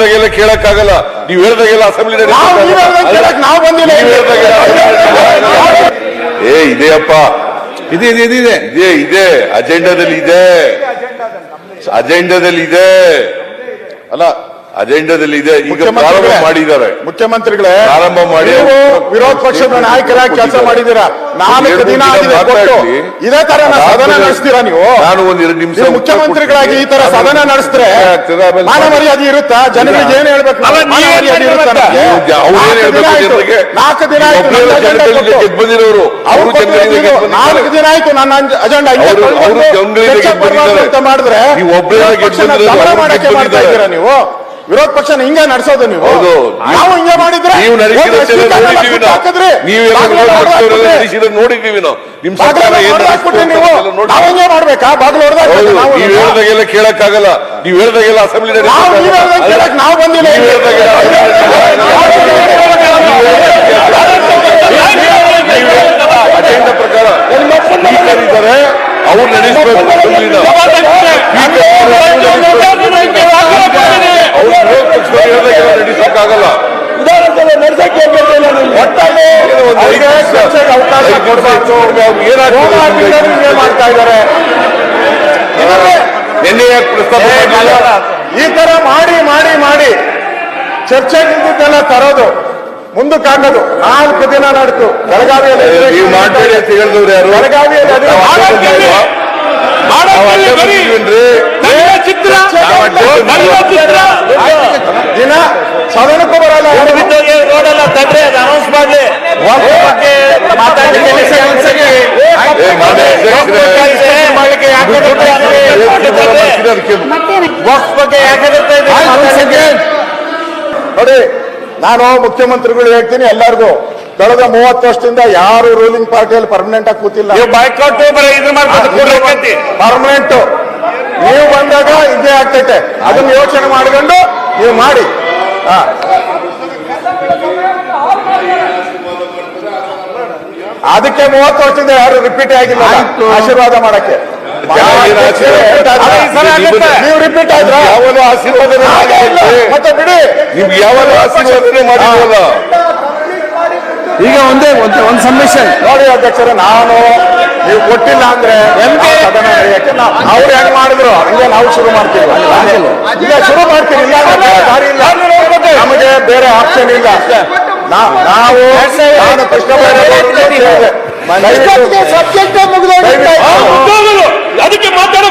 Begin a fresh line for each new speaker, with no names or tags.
ಹೇಳ್ದಾಗೆಲ್ಲ ಕೇಳಕ್ಕಾಗಲ್ಲ. ನೀವು ಹೇಳಿದಾಗೆಲ್ಲ ಅಸೆಂಬ್ಲಿ ಏ ಇದೆಯಪ್ಪ
ಇದೆ ಇದೆ ಇದೆ ಇದೆ.
ಇದೆ ಇದೆ. ಅಜೆಂಡಾದಲ್ಲಿ ಇದೆ. ಅಜೆಂಡಾದಲ್ಲಿ ಇದೆ. ಅಲ್ಲ ಅಜೆಂಡಾದಲ್ಲಿ ಇದೆ ಈಗ ಪ್ರಾರಂಭ ಮಾಡಿದ್ದಾರೆ.
ಮುಖ್ಯಮಂತ್ರಿಗಳೇ
ಪ್ರಾರಂಭ ಮಾಡಿ
ವಿರೋಧ ಪಕ್ಷದ ನಾಯಕರಾಗಿ ಕೆಲಸ ಮಾಡಿದ್ದೀರಾ? ನಾಲ್ಕು ದಿನ. ಇದೇ ತರ ಸದನ ನಡೆಸ್ತೀರಾ ನೀವು?
ನಾನು ಒಂದ್ ಎರಡು ನಿಮಿಷ
ಮುಖ್ಯಮಂತ್ರಿಗಳಾಗಿ ಈ ತರ ಸದನ ನಡೆಸಿದ್ರೆ ಮಾನ ಮರ್ಯಾದೆ ಇರುತ್ತಾ? ಜನರಿಗೆ ಏನ್ ಹೇಳ್ಬೇಕು ನಾಲ್ಕು ದಿನ ಆಯ್ತು.
ಜನರಿಗೆ
ನಾಲ್ಕು ದಿನ ಆಯ್ತು. ನನ್ನ ಅಜೆಂಡಾ
ಬಂದಿರೋರು
ಅವ್ರು ನಾಲ್ಕು ದಿನ ಆಯ್ತು ನನ್ನ ಮಾಡಿದ್ರೆ ಮಾಡಕ್ಕೆ ಮಾಡ್ತಾ. ಇದ್ದೀರಾ ನೀವು? ವಿರೋಧ ಪಕ್ಷ ಹಿಂಗೆ ನಡೆಸೋದು ನೀವು?
ಹೌದು.
ನಾವು ಹಿಂಗೆ ಮಾಡಿದ್ರೆ
ನೀವು ನಡೆಸಿದ
ಹೋಗಿ ಸ್ಪೀಕರ್ನೆಲ್ಲ
ನೋಡಿದ್ದೀವಿ
ಕಿತ್ತು ಹಾಕಿದ್ರಿ.
ನೀವೆಲ್ಲ
ಬಾಗ್ಲೆಲ್ಲ ಹೊಡ್ದು ಹಾಕ್ಬಿಟ್ರಿ.
ನಡೆಸಿದ ನೋಡಿದ್ದೀವಿ ನಾವು. ನಿಮ್ ಸರ್ಕಾರ ಏನ್ ನಡೆಸ್ತು ಅಂತ
ನೀವು?
ಎಲ್ಲ ನೋಡಿ
ನಾವು ಹಿಂಗೆ ಮಾಡ್ಬೇಕಾ? ಬಾಗ್ಲು
ಹೌದು
ನಾವು
ನೀವ್ ಹೇಳ್ದಾಗೆಲ್ಲ ಕೇಳಕ್ಕಾಗಲ್ಲ. ನೀವ್ ಹೇಳ್ದಾಗೆಲ್ಲ ಅಸೆಂಬ್ಲಿ
ನಾವು ನೀವ್ ಹೇಳ್ದಂಗೆ ಕೇಳಕ್ ನಾವು ಬಂದಿಲ್ಲ
ನೀವ್ ಹೇಳ್ದಾಗೆಲ್ಲ ಅಜೆಂಡಾ ಪ್ರಕಾರ ಸ್ಪೀಕರ್ ಇದ್ದಾರೆ ಅವ್ರು ನಡೆಸಬೇಕು ಅಸೆಂಬ್ಲಿನ ಅವ್ರು
ಕೊಡಬಾರ್ದು ಮಾಡ್ತಾ ಇದ್ದಾರೆ? ಈ ತರ ಮಾಡಿ ಮಾಡಿ ಮಾಡಿ. ಚರ್ಚೆಗಿಂದೆಲ್ಲ ತರೋದು ಮುಂದಕ್ಕಾಗೋದು. ನಾಲ್ಕು ದಿನ ನಡೆದು ಬೆಳಗಾವಿಯಲ್ಲಿ ಬೆಳಗಾವಿಯಲ್ಲಿ ಚಿತ್ರ. ನೋಡಿ ನಾನು ಮುಖ್ಯಮಂತ್ರಿಗಳು ಹೇಳ್ತೀನಿ ಎಲ್ಲರಿಗೂ ಕಳೆದ ಮೂವತ್ತು ವರ್ಷದಿಂದ ಯಾರು ರೂಲಿಂಗ್ ಪಾರ್ಟಿಯಲ್ಲಿ ಪರ್ಮನೆಂಟ್ ಆಗಿ ಕೂತಿಲ್ಲ ಪರ್ಮನೆಂಟ್ ನೀವು ಬಂದಾಗ ಇದೇ ಆಗ್ತೈತೆ ಅದನ್ನ ಯೋಚನೆ ಮಾಡ್ಕೊಂಡು ನೀವು ಮಾಡಿ ಹಾ. ಅದಕ್ಕೆ ಮೂವತ್ತು ವರ್ಷದಿಂದ ಯಾರು ರಿಪೀಟ್ ಆಗಿಲ್ಲ ಆಶೀರ್ವಾದ ಮಾಡಕ್ಕೆ. ನೀವು ರಿಪೀಟ್ ಆದ್ರ
ಯಾವಾಗ ಆಶೀರ್ವಾದನೆ
ಮತ್ತೆ ಬಿಡಿ.
ನಿಮ್ಗೆ ಆಶೀರ್ವಾದನೆ
ಈಗ ಒಂದೇ ಒಂದು ಒಂದು ಸಬ್ಮಿಷನ್
ನೋಡಿ ಅಧ್ಯಕ್ಷರೇ ನಾನು ನೀವು ಕೊಟ್ಟಿಲ್ಲ ಅಂದ್ರೆ ಅವ್ರು ಹೆಂಗ್ ಮಾಡಿದ್ರು? ಹಂಗೆ ನಾವು ಶುರು ಮಾಡ್ತೀವಿ. ಈಗ ಶುರು ಮಾಡ್ತೀವಿ. ಇಲ್ಲ ದಾರಿ ಇಲ್ಲ. ನಮಗೆ ಬೇರೆ ಆಪ್ಷನ್ ಇಲ್ಲ. ನಾವು ದಯವಿಟ್ಟು-
ಹೌದು. ಅದಕ್ಕೆ ಮಾತಾಡೋ